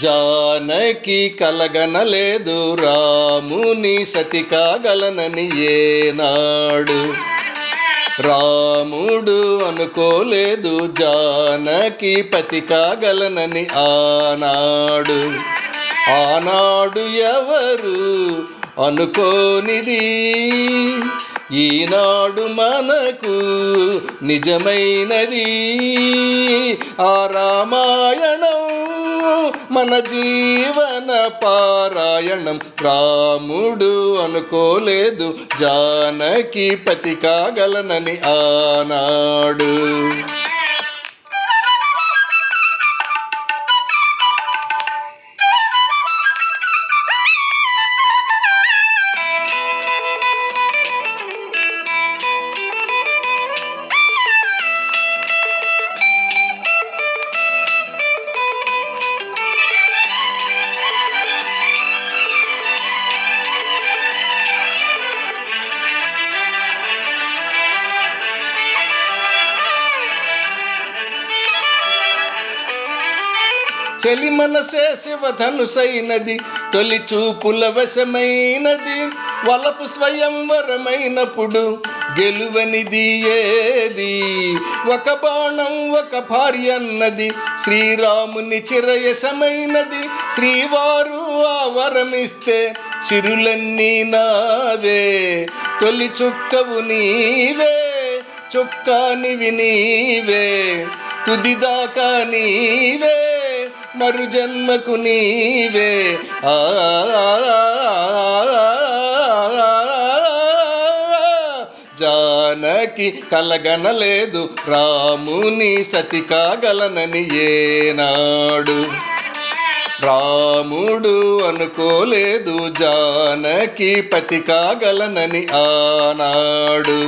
జానకి కలగనలేదు రాముని సతి కాగలనని ఏనాడు. రాముడు అనుకోలేదు జానకి పతి కాగలనని ఆనాడు. ఆనాడు ఎవరు అనుకోనిది? ఈనాడు మనకు నిజమైనది. ఆ రామాయణం మన జీవన పారాయణం రాముడు అనుకోలేదు జానకి పతి కాగలనని ఆనాడు. చెలి మనసే శివధనుసైనది తొలి చూపుల వశమైనది వలపు స్వయంవరమైనప్పుడు గెలువనిది ఏది? ఒక బాణం ఒక భార్య అన్నది శ్రీరాముని చిరయసమైనది శ్రీవారు ఆ వరమిస్తే సిరులన్నీ నావే తొలి చుక్కవు నీవే చుక్కానివి నీవే తుదిదాకా నీవే. మరు జన్మకు నీవే. ఆ జానకి కలగనలేదు రాముని సతి కాగలనని ఏనాడు. రాముడు అనుకోలేదు జానకి పతి కాగలనని ఆనాడు.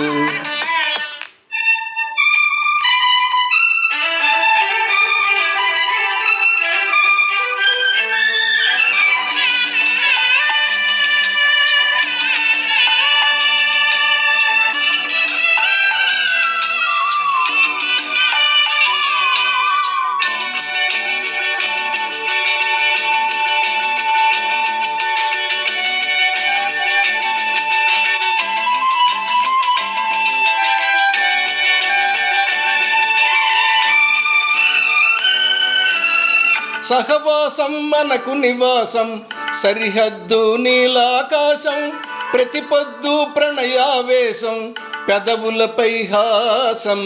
సహవాసం మనకు నివాసం. సరిహద్దు నీలాకాశం ప్రతిపొద్దు ప్రణయావేశం. పెదవులపై హాసం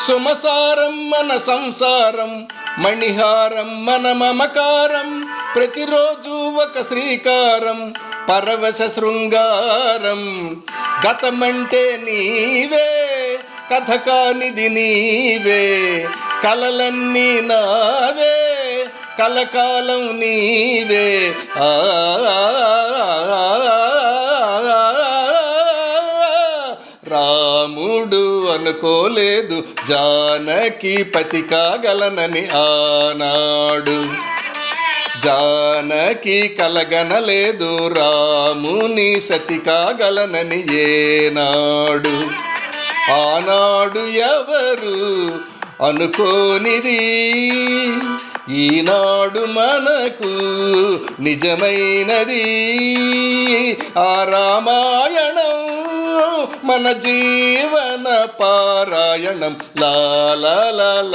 సుమసారం మన సంసారం. మణిహారం మన మమకారం ప్రతిరోజు ఒక శ్రీకారం. పరవశ శృంగారం గతమంటే నీవే కథ కానిది నీవే కలలన్నీ నావే. కలకాలం నీవే. ఆ రాముడు అనుకోలేదు జానకి పతి కాగలనని ఆనాడు. జానకి కలగనలేదు రాముని సతి కాగలనని ఏనాడు. ఆనాడు ఎవరు అనుకోనిది? ఈనాడు మనకు నిజమైనది ఆ రామాయణం మన జీవన పారాయణం లాల లాలా